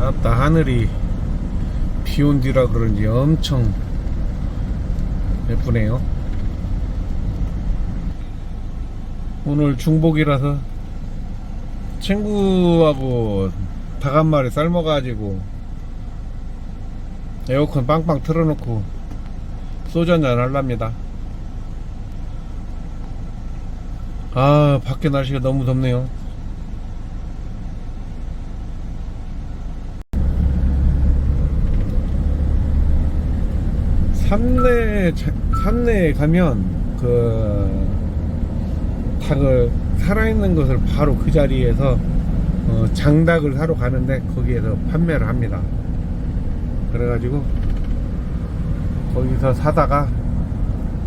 아따 하늘이 비 온 뒤라 그런지 엄청 예쁘네요. 오늘 중복이라서 친구하고 닭 한 마리 삶아가지고 에어컨 빵빵 틀어놓고 소주 한잔 할랍니다. 아 밖에 날씨가 너무 덥네요 산내 자- 산내에 가면 그 닭을 살아있는 것을 바로 그 자리에서 어, 장닭을 사러 가는데 거기에서 판매를 합니다. 그래가지고 거기서 사다가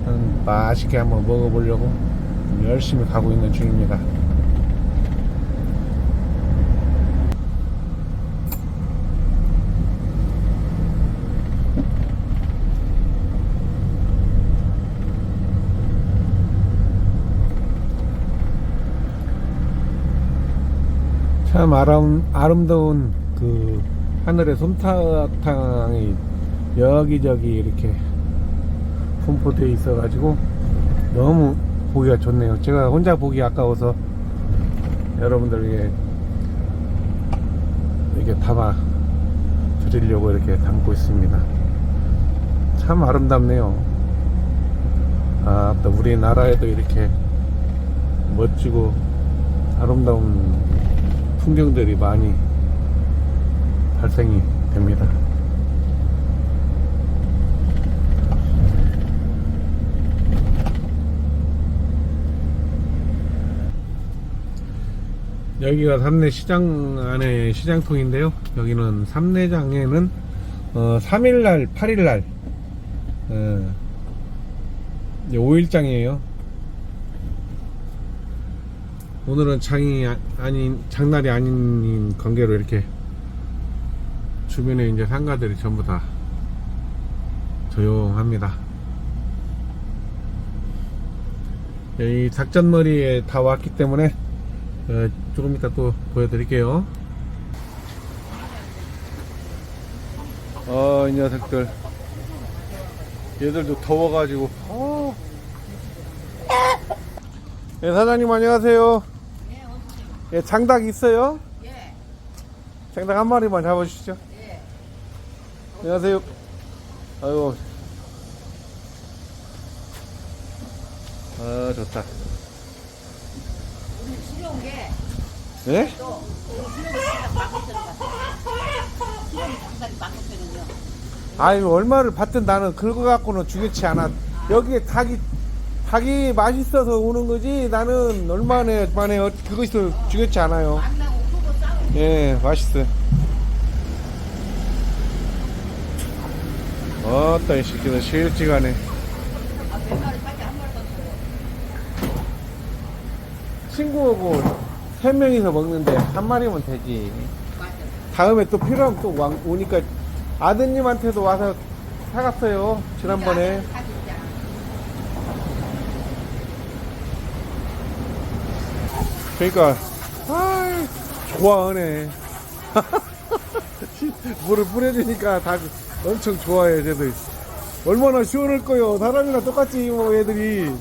음, 맛있게 한번 먹어보려고 열심히 가고 있는 중입니다. 참 아름, 아름다운 그 하늘의 솜사탕이 여기저기 이렇게 분포되어 있어가지고 너무 보기가 좋네요. 제가 혼자 보기 아까워서 여러분들에게 이렇게 담아 드리려고 이렇게 담고 있습니다. 참 아름답네요. 아, 또 우리나라에도 이렇게 멋지고 아름다운 풍경들이 많이 발생이 됩니다. 여기가 삼내 시장 안에 시장통인데요. 여기는 삼내장에는 어, 3일날, 8일날 어, 5일장이에요. 오늘은 장이 아- 아닌 장날이 아닌 관계로 이렇게 주변에 이제 상가들이 전부 다 조용합니다. 여기 닭전머리에 다 왔기 때문에 어, 조금 이따 또 보여드릴게요. 어, 이 녀석들. 얘들도 더워가지고. 어. 예, 사장님 안녕하세요. 예, 장닭 있어요? 예, 장닭 한 마리만 잡아주시죠. 예. 안녕하세요. 아이고. 아, 좋다. 우리 수령 게 예? 또 우리 수령이 장단 만 오천 원 같아. 수령이 장단이 만 오천 원이요. 아유, 얼마를 받든 나는 그거 갖고는 주겠지 않아. 여기에 닭이, 닭이 맛있어서 오는 거지. 나는 얼마나 만에 어- 그것을 주겠지 않아요. 예, 맛있어요. 어따, 이 새끼들 실지가네. 친구하고 세 명이서 먹는데 한 마리면 되지. 다음에 또 필요하면 또 왕- 오니까 아드님한테도 와서 사갔어요. 지난번에. 다 진짜. 그러니까, 아 좋아하네. 물을 뿌려주니까 다 엄청 좋아해, 쟤들. 얼마나 시원할 거요. 사람이랑 똑같지, 뭐, 애들이.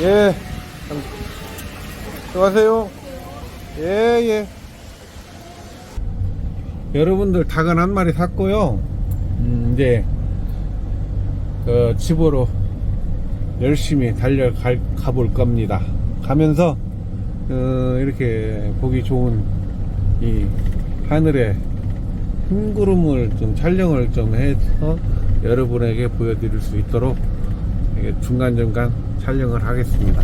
예. 수고하세요. 예, 예. 여러분들 닭은 한 마리 샀고요. 음, 이제 그 집으로 열심히 달려 갈, 가볼 겁니다. 가면서 어, 이렇게 보기 좋은 이 하늘의 흰 구름을 좀 촬영을 좀 해서 여러분에게 보여드릴 수 있도록 중간중간 촬영을 하겠습니다.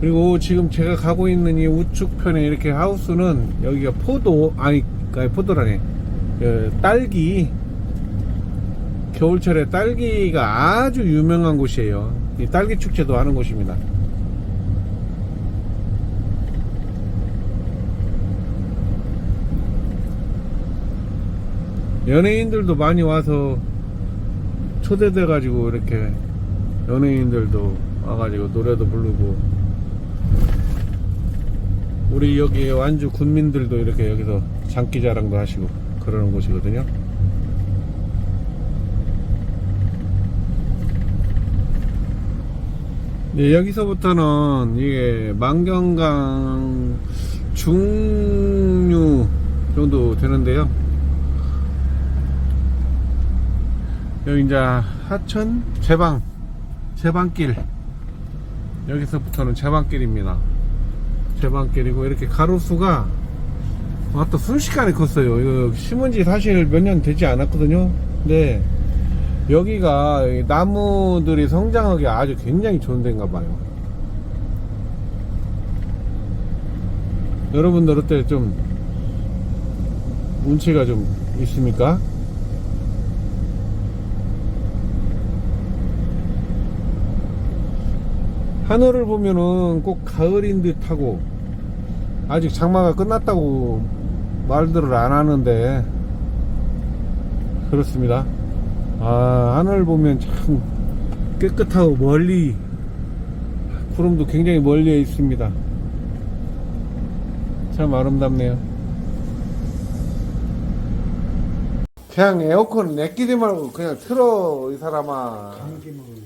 그리고 지금 제가 가고 있는 이 우측편에 이렇게 하우스는 여기가 포도 아니 그러니까 포도라니 그 딸기 겨울철에 딸기가 아주 유명한 곳이에요. 이 딸기 축제도 하는 곳입니다. 연예인들도 많이 와서 초대돼 가지고 이렇게 연예인들도 와가지고 노래도 부르고 우리 여기 완주 군민들도 이렇게 여기서 장기 자랑도 하시고 그러는 곳이거든요. 네, 여기서부터는 이게 만경강 중류 정도 되는데요. 여기 이제 하천 제방 제방길 여기서부터는 제방길입니다. 제방길이고 이렇게 가로수가 아또 순식간에 컸어요. 이거 심은 지 사실 몇 년 되지 않았거든요. 근데 여기가 이 나무들이 성장하기 아주 굉장히 좋은 데인가 봐요. 여러분들 어때 좀 운치가 좀 있습니까? 하늘을 보면은 꼭 가을인 듯하고 아직 장마가 끝났다고 말들을 안 하는데 그렇습니다. 아 하늘 보면 참 깨끗하고 멀리 구름도 굉장히 멀리에 있습니다. 참 아름답네요. 그냥 에어컨 내끼지 말고 그냥 틀어 이 사람아. 감기 먹을래.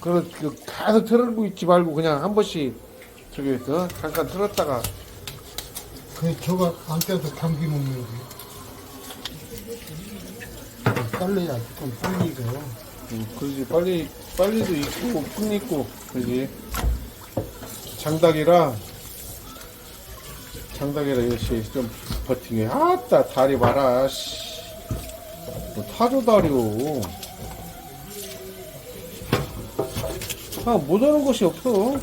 그래 그 계속 틀고 있지 말고 그냥 한 번씩 저기 어? 잠깐 틀었다가 그 저거 안 껴도 감기 먹는 거. 빨래야 좀 빨리 익어. 음, 그러지 빨리 빨리도 있고 끈 있고 그러지 장닭이라 장닭이라 역시 좀 버티네 아따 다리 봐라 씨. 뭐 타조 다리요 아못 오는 곳이 없어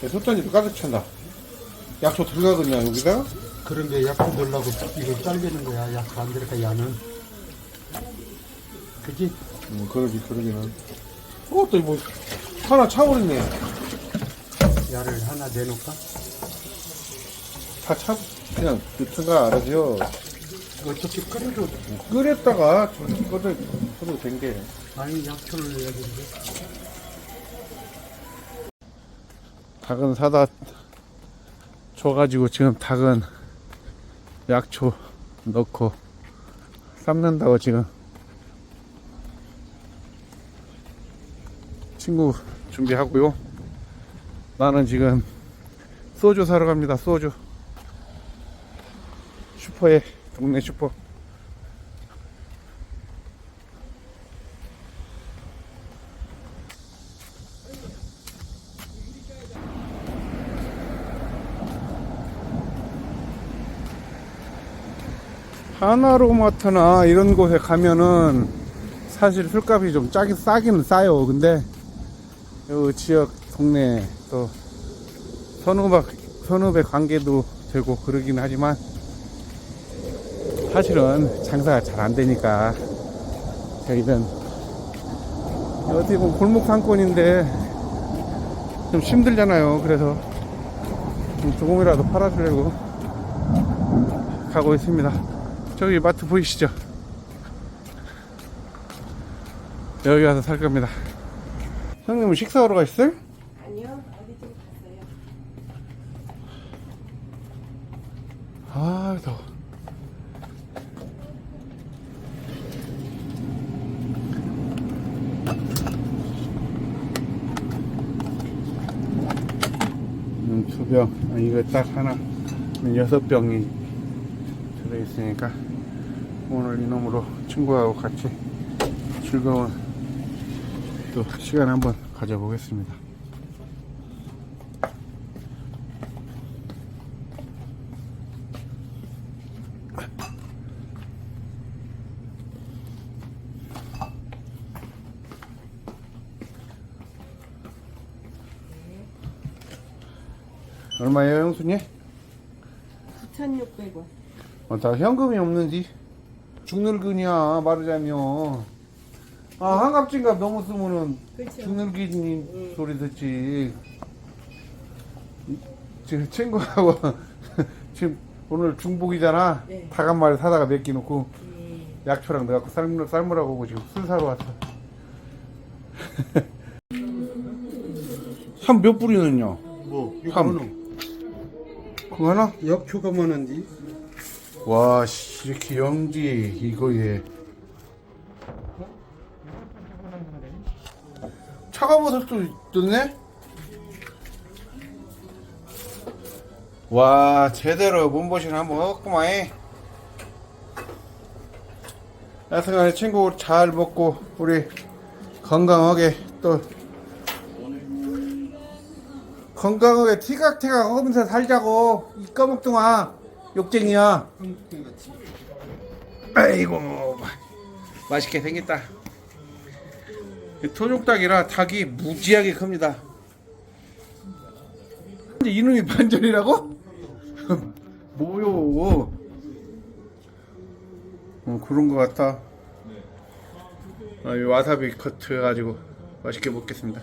솥단지도 가득 찬다 약초 들어가겠냐 여기다 그런 게 약간 넣으려고 이걸 잘리는 거야. 약안 들어가 야는. 그지? 음, 그러지, 그러기는. 어, 또, 뭐, 하나 차버렸네. 야를 하나 내놓을까? 다 차, 그냥, 넣든가 알아죠. 어떻게 끓여도 끓였다가, 좀 끓여, 끓여도 된 게. 아니 약초를 내야 되는데. 닭은 사다 줘가지고, 지금 닭은 약초 넣고, 삶는다고 지금. 친구 준비하고요. 나는 지금 소주 사러 갑니다. 소주. 슈퍼에 동네 슈퍼. 하나로마트나 이런 곳에 가면은 사실 술값이 좀 짜긴 싸긴 싸요. 근데 요 지역 동네 또 선후배 선후배 관계도 되고 그러긴 하지만 사실은 장사가 잘 안 되니까 저희는 어떻게 보면 골목 상권인데 좀 힘들잖아요. 그래서 좀 조금이라도 팔아주려고 가고 있습니다. 저기 마트 보이시죠? 여기 가서 살 겁니다. 형님은 식사하러 가셨어요? 아니요 어디 좀 갔어요. 아, 더워. 음, 두 병. 아, 이거 딱 하나. 음, 여섯 병이 들어있으니까 오늘 이놈으로 친구하고 같이 즐거운 또 시간 한번 가져보겠습니다. 얼마예요, 형수님? 9,600원. 어, 다 현금이 없는지 죽늙은이야 말하자면 아 한갑진갑 너무 쓰면은 그렇죠. 죽늙은 소리 듣지 이- 지금 친구하고 지금 오늘 중복이잖아. 네. 닭한 마리 사다가 몇개 놓고 예. 약초랑 넣어갖고 삶, 삶으라고 하고 지금 술 사러 왔어. 한몇 뿌리는요? 뭐 함. 이거는 그거 하나? 약초가 많은데 와, 씨, 이렇게 연기 이거에 차가버섯도 있네? 와, 제대로 몸보신 한번 하겠구만. 야생간에 친구 잘 먹고 우리 건강하게 또 건강하게 티각티각 하면서 살자고 이 까먹둥아 욕쟁이야. 아이고 마- 맛있게 생겼다. 이 토종닭이라 닭이 무지하게 큽니다. 근데 이놈이 반전이라고? 뭐요? 어, 그런 것 같아. 아, 이 와사비 커트 해가지고 맛있게 먹겠습니다